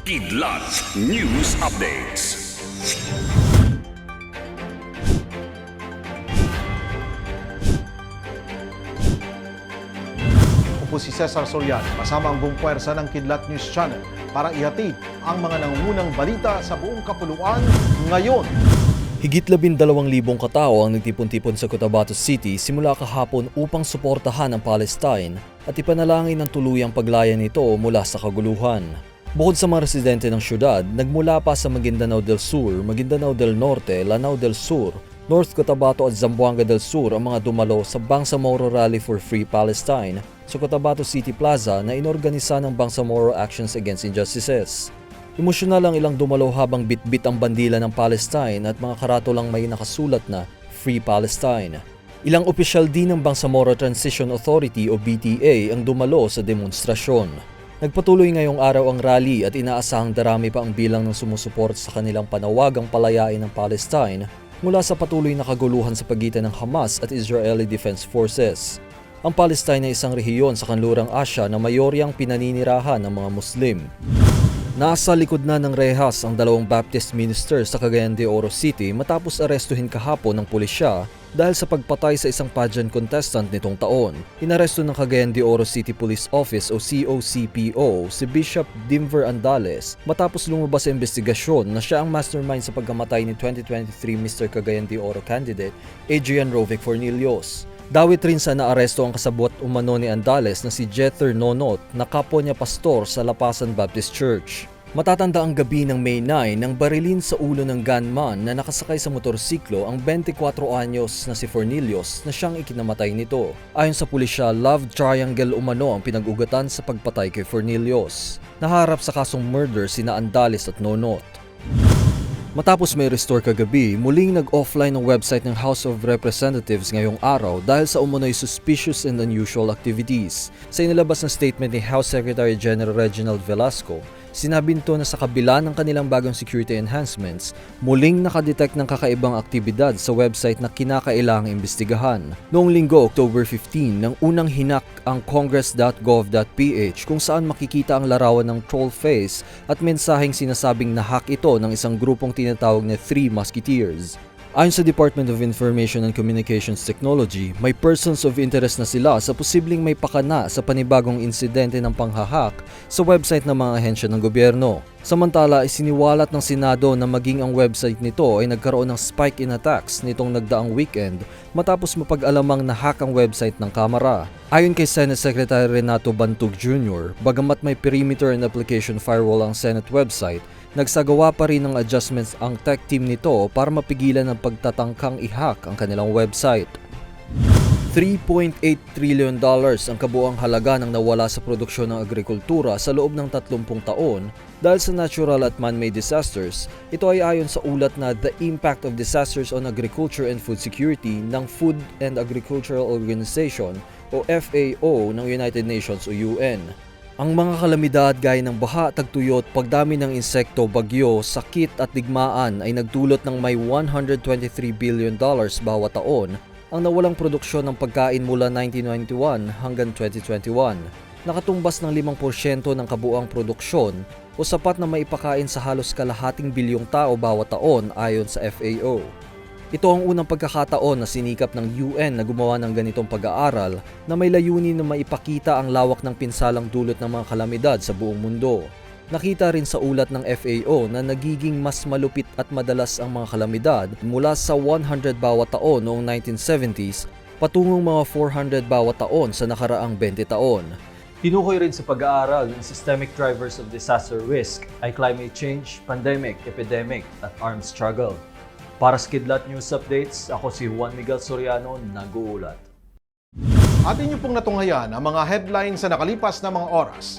Kidlat News Updates. Ako po si Cesar Soriano, kasama ang buong puwersa ng Kidlat News Channel para ihatid ang mga nangungunang balita sa buong kapuluan ngayon. Higit labindalawang libong katao ang nagtipon-tipon sa Cotabato City simula kahapon upang suportahan ang Palestine at ipanalangin ang tuluyang paglaya nito mula sa kaguluhan. Bukod sa mga residente ng syudad, nagmula pa sa Maguindanao del Sur, Maguindanao del Norte, Lanao del Sur, North Cotabato at Zamboanga del Sur ang mga dumalo sa Bangsamoro Rally for Free Palestine sa Cotabato City Plaza na inorganisa ng Bangsamoro Actions Against Injustices. Emosyonal ang ilang dumalo habang bitbit ang bandila ng Palestine at mga karatulang may nakasulat na Free Palestine. Ilang opisyal din ng Bangsamoro Transition Authority o BTA ang dumalo sa demonstrasyon. Nagpatuloy ngayong araw ang rally at inaasahang darami pa ang bilang ng sumusuport sa kanilang panawagang palayain ng Palestine mula sa patuloy na kaguluhan sa pagitan ng Hamas at Israeli Defense Forces. Ang Palestine ay isang rehiyon sa kanlurang Asya na mayoryang pinaninirahan ng mga Muslim. Nasa likod na ng rehas ang dalawang Baptist minister sa Cagayan de Oro City matapos arestuhin kahapon ng pulisya dahil sa pagpatay sa isang pageant contestant nitong taon. Inaresto ng Cagayan de Oro City Police Office o COCPO si Bishop Dimver Andales matapos lumabas sa investigasyon na siya ang mastermind sa pagkamatay ni 2023 Mr. Cagayan de Oro candidate Adrian Rovic Fornilios. Dawit rin sa naaresto ang kasabot umano ni Andales na si Jether Nonot na kapwa niya pastor sa Lapasan Baptist Church. Matatanda ang gabi ng May 9 nang barilin sa ulo ng gunman na nakasakay sa motorsiklo ang 24 anyos na si Fornilius na siyang ikinamatay nito. Ayon sa pulisya, love triangle umano ang pinag-ugatan sa pagpatay kay Fornilius. Naharap sa kasong murder sina Andales at Nonot. Matapos may restore kagabi, muling nag-offline ang website ng House of Representatives ngayong araw dahil sa umunoy suspicious and unusual activities. Sa inilabas na statement ni House Secretary General Reginald Velasco, sinabi nito na sa kabila ng kanilang bagong security enhancements, muling nakadetect ng kakaibang aktibidad sa website na kinakailangang imbestigahan. Noong linggo, October 15, nang unang hinak ang congress.gov.ph kung saan makikita ang larawan ng troll face at mensaheng sinasabing na-hack ito ng isang grupong tinatawag na Three Musketeers. Ayon sa Department of Information and Communications Technology, may persons of interest na sila sa posibleng may pakana sa panibagong insidente ng panghahak sa website ng mga ahensya ng gobyerno. Samantala, isiniwalat ng Senado na maging ang website nito ay nagkaroon ng spike in attacks nitong nagdaang weekend matapos mapag-alamang nahack ang website ng Kamara. Ayon kay Senate Secretary Renato Bantug Jr., bagamat may perimeter and application firewall ang Senate website, nagsagawa pa rin ng adjustments ang tech team nito para mapigilan ang pagtatangkang i-hack ang kanilang website. 3.8 trillion dollars ang kabuang halaga ng nawala sa produksyon ng agrikultura sa loob ng 30 taon dahil sa natural at man-made disasters. Ito ay ayon sa ulat na The Impact of Disasters on Agriculture and Food Security ng Food and Agricultural Organization o FAO ng United Nations o UN. Ang mga kalamidad gaya ng baha, tagtuyot, pagdami ng insekto, bagyo, sakit at digmaan ay nagdulot ng may 123 billion dollars bawat taon ang nawalang produksyon ng pagkain mula 1991 hanggang 2021. Nakatumbas ng 5% ng kabuang produksyon o sapat na maipakain sa halos kalahating bilyong tao bawat taon ayon sa FAO. Ito ang unang pagkakataon na sinikap ng UN na gumawa ng ganitong pag-aaral na may layunin na maipakita ang lawak ng pinsalang dulot ng mga kalamidad sa buong mundo. Nakita rin sa ulat ng FAO na nagiging mas malupit at madalas ang mga kalamidad mula sa 100 bawat taon noong 1970s patungong mga 400 bawat taon sa nakaraang 20 taon. Tinukoy rin sa pag-aaral ng systemic drivers of disaster risk ay climate change, pandemic, epidemic at armed struggle. Para sa Kidlat News Updates, ako si Juan Miguel Soriano, nag-uulat. Atin niyo pong natunghayan ang mga headlines sa nakalipas na mga oras.